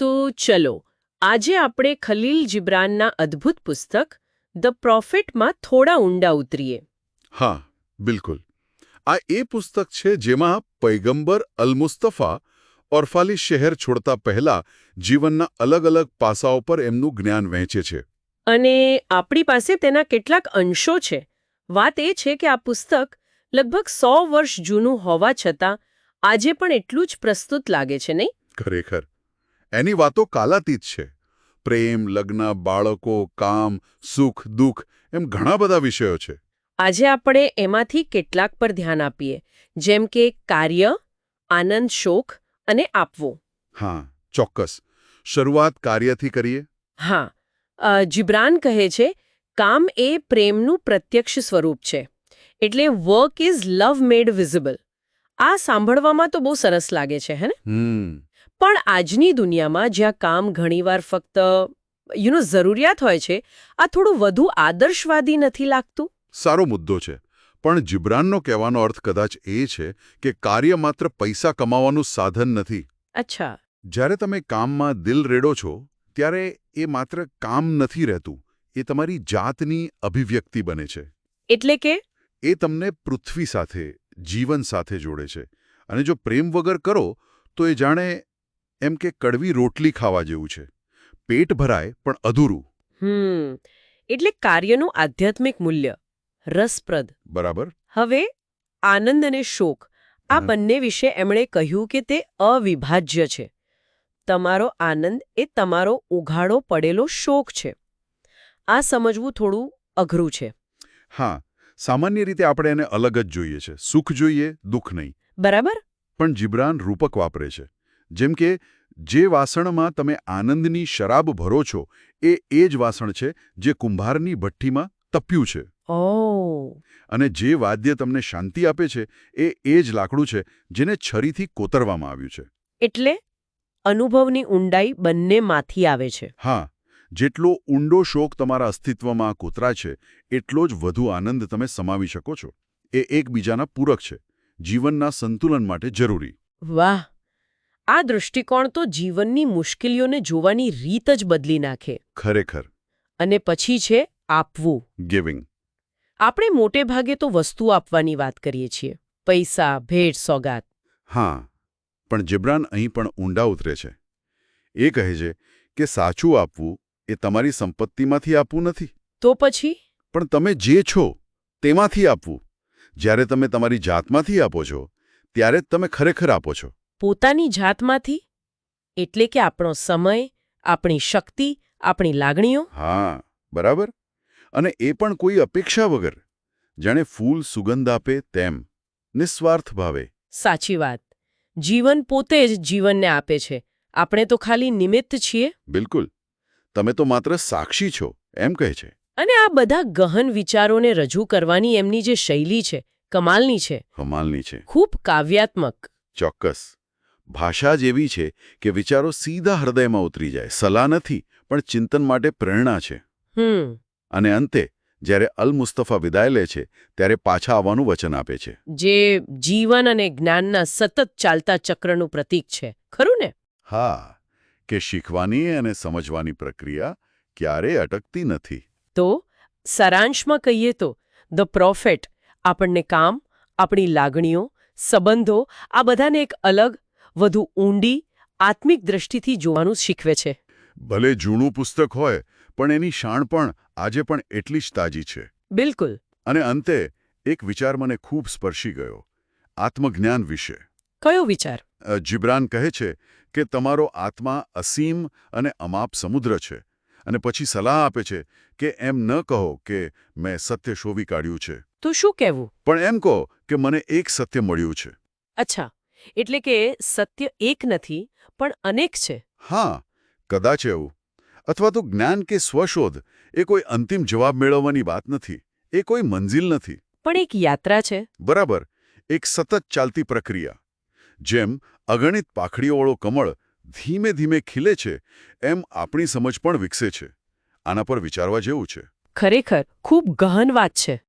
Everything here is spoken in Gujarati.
તો ચલો આજે આપણે ખલીલ જિબ્રાનના અદ્ભુત પુસ્તક ધ પ્રોફિટમાં થોડા ઊંડા ઉતરીએ. હા બિલકુલ. આ એ પુસ્તક છે જેમાં પૈગંબર અલ-મુસ્તફા ઓરફાલી શહેર છોડતા પહેલા જીવનના અલગ અલગ પાસાઓ પર એમનું જ્ઞાન વહેંચે છે. અને આપણી પાસે તેના કેટલાક અંશો છે. વાત એ છે કે આ પુસ્તક લગભગ સો વર્ષ જૂનું હોવા છતાં આજે પણ એટલું જ પ્રસ્તુત લાગે છે નહીં? ખરેખર. એની વાતો કાલાતીત છે. પ્રેમ લગ્ન બાળકો કામ સુખ દુઃખ એમ ઘણા બધા વિષયો છે. આજે આપણે એમાંથી કેટલાક પર ધ્યાન આપીએ. જેમ કે કાર્ય આનંદ શોખ અને આપવો. હા ચોક્કસ. શરૂઆત કાર્યથી કરીએ? હા. જિબ્રાન કહે છે કામ એ પ્રેમનું પ્રત્યક્ષ સ્વરૂપ છે. એટલે work is love made visible આ સાંભળવામાં તો બહુ સરસ લાગે છે હે ને? પણ આજની દુનિયામાં જ્યાં કામ ઘણીવાર ફક્ત યુ નો જરૂરિયાત હોય છે આ થોડું વધુ આદર્શવાદી નથી લાગતું? સારો મુદ્દો છે. પણ જિબ્રાનનો કહેવાનો અર્થ કદાચ એ છે કે કાર્ય માત્ર પૈસા કમાવાનું સાધન નથી. અચ્છા. જ્યારે તમે કામમાં દિલ રેડો છો ત્યારે એ માત્ર કામ નથી રહેતું એ તમારી જાતની અભિવ્યક્તિ બને છે. એટલે કે? એ તમને પૃથ્વી સાથે જીવન સાથે જોડે છે. અને જો પ્રેમ વગર કરો તો એ જાણે એમ કે કડવી રોટલી ખાવા જેવું છે. પેટ ભરાય પણ અધૂરું. હમ એટલે કાર્યનું આધ્યાત્મિક મૂલ્ય. રસપ્રદ. બરાબર. હવે આનંદ અને શોક. આ બંને વિશે એમણે કહ્યું કે તે અવિભાજ્ય છે. તમારો આનંદ એ તમારો ઉઘાડો પડેલો શોક છે. આ સમજવું થોડું અઘરું છે. હા સામાન્ય રીતે આપણે એને અલગ જ જોઈએ છે. સુખ જોઈએ દુઃખ નહીં. બરાબર? પણ જીબરાન રૂપક વાપરે છે. જેમ કે જે વાસણમાં તમે આનંદની શરાબ ભરો છો એ એ જ વાસણ છે જે કુંભારની ભઠ્ઠીમાં તપ્યું છે. અને જે વાદ્ય તમને શાંતિ આપે છે એ એ જ લાકડું છે જેને છરીથી કોતરવામાં આવ્યું છે. એટલે અનુભવની ઊંડાઈ બંનેમાંથી આવે છે. હા જેટલો ઊંડો શોક તમારા અસ્તિત્વમાં કોતરા છે એટલો જ વધુ આનંદ તમે સમાવી શકો છો. એ એકબીજાના પૂરક છે જીવનના સંતુલન માટે જરૂરી. વાહ! આ દૃષ્ટિકોણ તો જીવનની મુશ્કેલીઓને જોવાની રીત જ બદલી નાખે. ખરેખર. અને પછી છે આપવું. ગિવિંગ આપણે મોટે ભાગે તો વસ્તુ આપવાની વાત કરીએ છીએ. પૈસા ભેટ સોગાત. હા પણ જિબ્રાન અહીં પણ ઊંડા ઉતરે છે. એ કહે છે કે સાચું આપવું એ તમારી સંપત્તિમાંથી આપવું નથી. તો પછી? પણ તમે જે છો તેમાંથી આપવું. જ્યારે તમે તમારી જાતમાંથી આપો છો ત્યારે જ તમે ખરેખર આપો છો. પોતાની જાતમાંથી? એટલે કે આપણો સમય આપણી શક્તિ આપણી લાગણીઓ? હા બરાબર. અને એ પણ કોઈ અપેક્ષા વગર. જાણે ફૂલ સુગંધ આપે તેમ નિસ્વાર્થ ભાવે. સાચી વાત. જીવન પોતે જ જીવનને આપે છે. આપણે તો ખાલી નિમિત્ત છીએ. બિલકુલ. તમે તો માત્ર સાક્ષી છો એમ કહે છે. અને આ બધા ગહન વિચારોને રજૂ કરવાની એમની જે શૈલી છે કમાલની છે. કમાલની છે. ખૂબ કાવ્યાત્મક. ચોક્કસ. ભાષા જ એવી છે કે વિચારો સીધા હૃદયમાં ઉતરી જાય. સલાહ નથી પણ ચિંતન માટે પ્રેરણા છે. અને અંતે જ્યારે અલ મુસ્તફા વિદાય લે છે ત્યારે પાછા આવવાનું વચન આપે છે. જે જીવન અને જ્ઞાનના સતત ચાલતા ચક્રનું પ્રતીક છે. ખરું ને? હા કે શીખવાની અને સમજવાની પ્રક્રિયા ક્યારેય અટકતી નથી. તો સારાંશમાં કહીએ તો ધ પ્રોફેટ આપણને કામ આપણી લાગણીઓ સંબંધો આ બધાને એક અલગ વધુ ઊંડી આત્મિક દ્રષ્ટિથી જોવાનું શીખવે છે. ભલે જૂનું પુસ્તક હોય પણ એની શાણ પણ આજે પણ એટલી જ તાજી છે. બિલકુલ. અને અંતે એક વિચાર મને ખૂબ સ્પર્શી ગયો. આત્મજ્ઞાન વિશે. કયો વિચાર? જિબ્રાન કહે છે કે તમારો આત્મા અસીમ અને અમાપ સમુદ્ર છે. અને પછી સલાહ આપે છે કે એમ ન કહો કે મેં સત્ય શોવી કાઢ્યું છે. તો શું કહેવું? પણ એમ કહો કે મને એક સત્ય મળ્યું છે. અચ્છા. એટલે કે સત્ય એક નથી પણ અનેક છે. હા કદાચ એવું. અથવા તો જ્ઞાન કે સ્વશોધ એ કોઈ અંતિમ જવાબ મેળવવાની વાત નથી એ કોઈ મંજિલ નથી. પણ એક યાત્રા છે. બરાબર એક સતત ચાલતી પ્રક્રિયા. જેમ અગણિત પાખડીઓવાળો કમળ ધીમે ધીમે ખીલે છે એમ આપણી સમજ પણ વિકસે છે. આના પર વિચારવા જેવું છે. ખરેખર ખૂબ ગહન વાત છે.